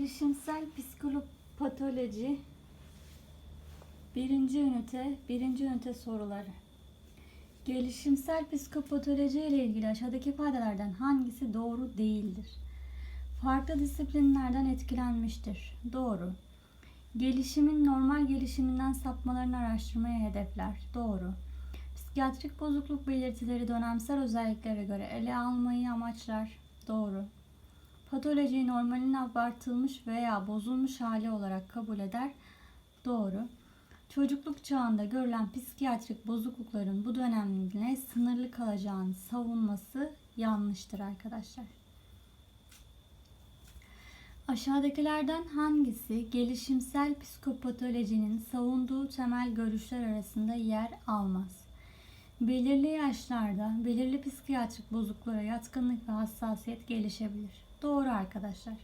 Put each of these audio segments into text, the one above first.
Gelişimsel psikopatoloji birinci ünite, birinci ünite soruları. Gelişimsel psikopatoloji ile ilgili aşağıdaki ifadelerden hangisi doğru değildir? Farklı disiplinlerden etkilenmiştir. Doğru. Gelişimin normal gelişiminden sapmalarını araştırmaya hedefler. Doğru. Psikiyatrik bozukluk belirtileri dönemsel özelliklere göre ele almayı amaçlar. Doğru. Patolojiyi normalin abartılmış veya bozulmuş hali olarak kabul eder. Doğru. Çocukluk çağında görülen psikiyatrik bozuklukların bu dönemle sınırlı kalacağını savunması yanlıştır arkadaşlar. Aşağıdakilerden hangisi gelişimsel psikopatolojinin savunduğu temel görüşler arasında yer almaz? Belirli yaşlarda belirli psikiyatrik bozukluğa yatkınlık ve hassasiyet gelişebilir. Doğru arkadaşlar.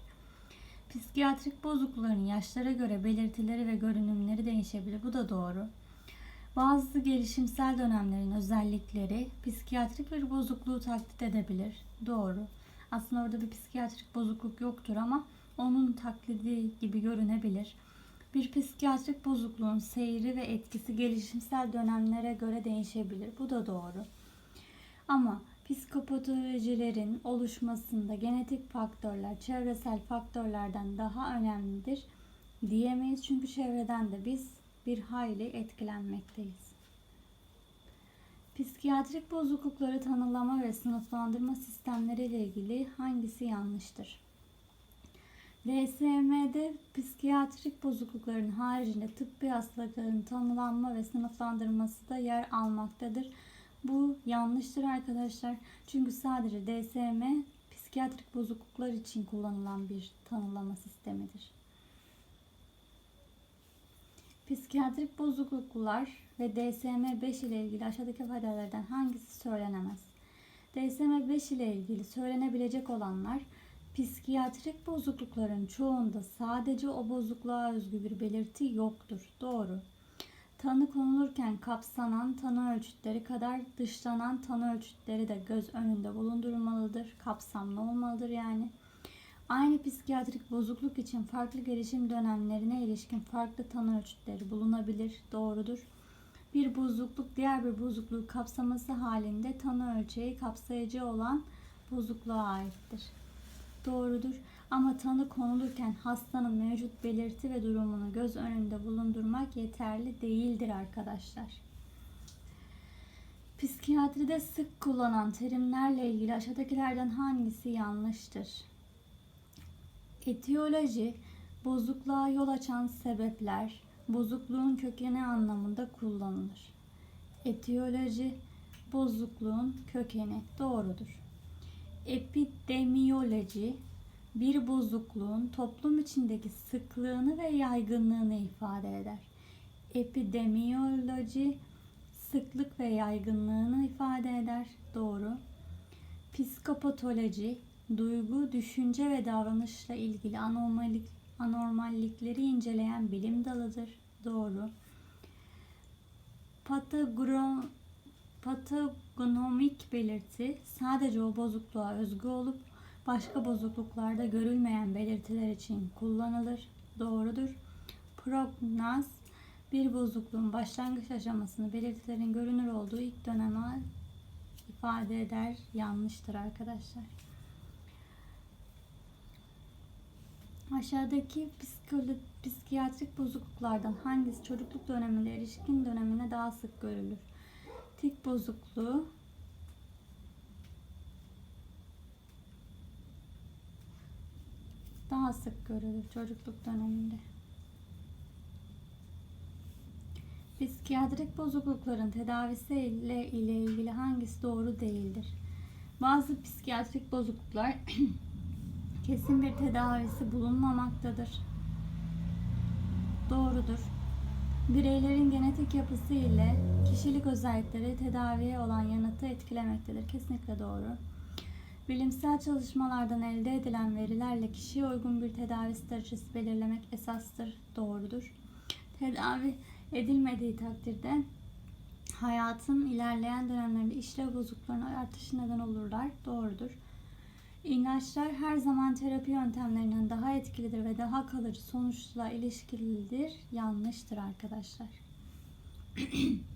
Psikiyatrik bozuklukların yaşlara göre belirtileri ve görünümleri değişebilir. Bu da doğru. Bazı gelişimsel dönemlerin özellikleri psikiyatrik bir bozukluğu taklit edebilir. Doğru. Aslında orada bir psikiyatrik bozukluk yoktur ama onun taklidi gibi görünebilir. Bir psikiyatrik bozukluğun seyri ve etkisi gelişimsel dönemlere göre değişebilir. Bu da doğru. Ama psikopatolojilerin oluşmasında genetik faktörler çevresel faktörlerden daha önemlidir diyemeyiz. Çünkü çevreden de biz bir hayli etkilenmekteyiz. Psikiyatrik bozuklukları tanımlama ve sınıflandırma sistemleri ile ilgili hangisi yanlıştır? DSM'de psikiyatrik bozuklukların haricinde tıbbi hastalıkların tanımlanma ve sınıflandırması da yer almaktadır. Bu yanlıştır arkadaşlar. Çünkü sadece DSM psikiyatrik bozukluklar için kullanılan bir tanımlama sistemidir. Psikiyatrik bozukluklar ve DSM-5 ile ilgili aşağıdaki ifadelerden hangisi söylenemez? DSM-5 ile ilgili söylenebilecek olanlar psikiyatrik bozuklukların çoğunda sadece o bozukluğa özgü bir belirti yoktur. Doğru. Tanı konulurken kapsanan tanı ölçütleri kadar dışlanan tanı ölçütleri de göz önünde bulundurulmalıdır. Kapsamlı olmalıdır yani. Aynı psikiyatrik bozukluk için farklı gelişim dönemlerine ilişkin farklı tanı ölçütleri bulunabilir. Doğrudur. Bir bozukluk diğer bir bozukluğu kapsaması halinde tanı ölçeği kapsayıcı olan bozukluğa aittir. Doğrudur. Ama tanı konulurken hastanın mevcut belirti ve durumunu göz önünde bulundurmak yeterli değildir arkadaşlar. Psikiyatride sık kullanılan terimlerle ilgili aşağıdakilerden hangisi yanlıştır? Etiyoloji, bozukluğa yol açan sebepler, bozukluğun kökeni anlamında kullanılır. Etiyoloji, bozukluğun kökeni doğrudur. Epidemiyoloji, bir bozukluğun toplum içindeki sıklığını ve yaygınlığını ifade eder. Epidemiyoloji sıklık ve yaygınlığını ifade eder. Doğru. Psikopatoloji duygu, düşünce ve davranışla ilgili anormallik, anormallikleri inceleyen bilim dalıdır. Doğru. Patogron, patognomik belirti sadece o bozukluğa özgü olup başka bozukluklarda görülmeyen belirtiler için kullanılır. Doğrudur. Prognaz bir bozukluğun başlangıç aşamasını belirtilerin görünür olduğu ilk döneme ifade eder. Yanlıştır arkadaşlar. Aşağıdaki psikiyatrik bozukluklardan hangisi çocukluk döneminde erişkin dönemine daha sık görülür? Tik bozukluğu, daha sık görülür çocukluk döneminde. Psikiyatrik bozuklukların tedavisi ile, ile ilgili hangisi doğru değildir? Bazı psikiyatrik bozukluklar kesin bir tedavisi bulunmamaktadır. Doğrudur. Bireylerin genetik yapısı ile kişilik özellikleri tedaviye olan yanıtı etkilemektedir. Kesinlikle doğru. Bilimsel çalışmalardan elde edilen verilerle kişiye uygun bir tedavi stratejisi belirlemek esastır. Doğrudur. Tedavi edilmediği takdirde hayatın ilerleyen dönemlerinde işlev bozukluklarına artışı neden olurlar. Doğrudur. İlaçlar her zaman terapi yöntemlerinden daha etkilidir ve daha kalıcı sonuçla ilişkilidir. Yanlıştır arkadaşlar.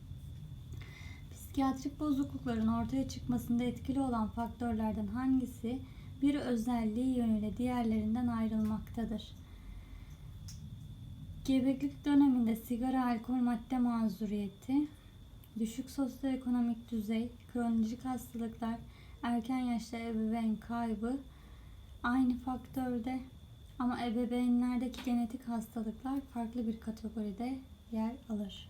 Psikiyatrik bozuklukların ortaya çıkmasında etkili olan faktörlerden hangisi bir özelliği yönüyle diğerlerinden ayrılmaktadır? Gebeklik döneminde sigara, alkol, madde mazuriyeti, düşük sosyoekonomik düzey, kronik hastalıklar, erken yaşta ebeveyn kaybı aynı faktörde ama ebeveynlerdeki genetik hastalıklar farklı bir kategoride yer alır.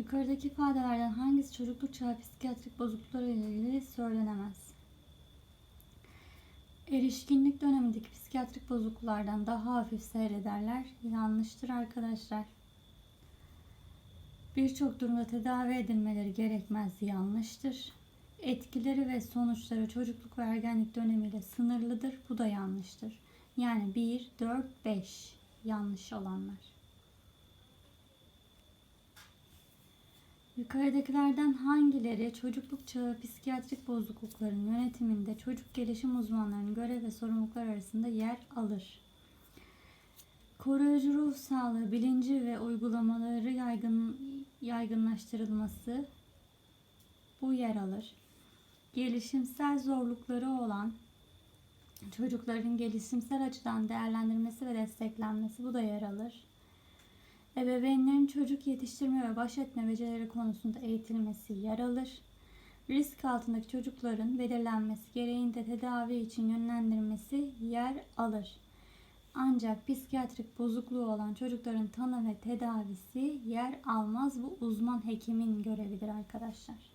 Yukarıdaki ifadelerden hangisi çocukluk çağı psikiyatrik bozuklukları ile ilgili söylenemez? Erişkinlik dönemindeki psikiyatrik bozukluklardan daha hafif seyrederler. Yanlıştır arkadaşlar. Birçok durumda tedavi edilmeleri gerekmez. Yanlıştır. Etkileri ve sonuçları çocukluk ve ergenlik dönemiyle sınırlıdır. Bu da yanlıştır. Yani 1, 4, 5 yanlış olanlar. Yukarıdakilerden hangileri çocukluk çağı psikiyatrik bozuklukların yönetiminde çocuk gelişim uzmanlarının görev ve sorumluluklar arasında yer alır? Koruyucu ruh sağlığı bilinci ve uygulamaları yaygın, yaygınlaştırılması bu yer alır. Gelişimsel zorlukları olan çocukların gelişimsel açıdan değerlendirilmesi ve desteklenmesi bu da yer alır. Ebeveynlerin çocuk yetiştirme ve baş etme becerileri konusunda eğitilmesi yer alır. Risk altındaki çocukların belirlenmesi gereğinde tedavi için yönlendirilmesi yer alır. Ancak psikiyatrik bozukluğu olan çocukların tanı ve tedavisi yer almaz. Bu uzman hekimin görevidir arkadaşlar.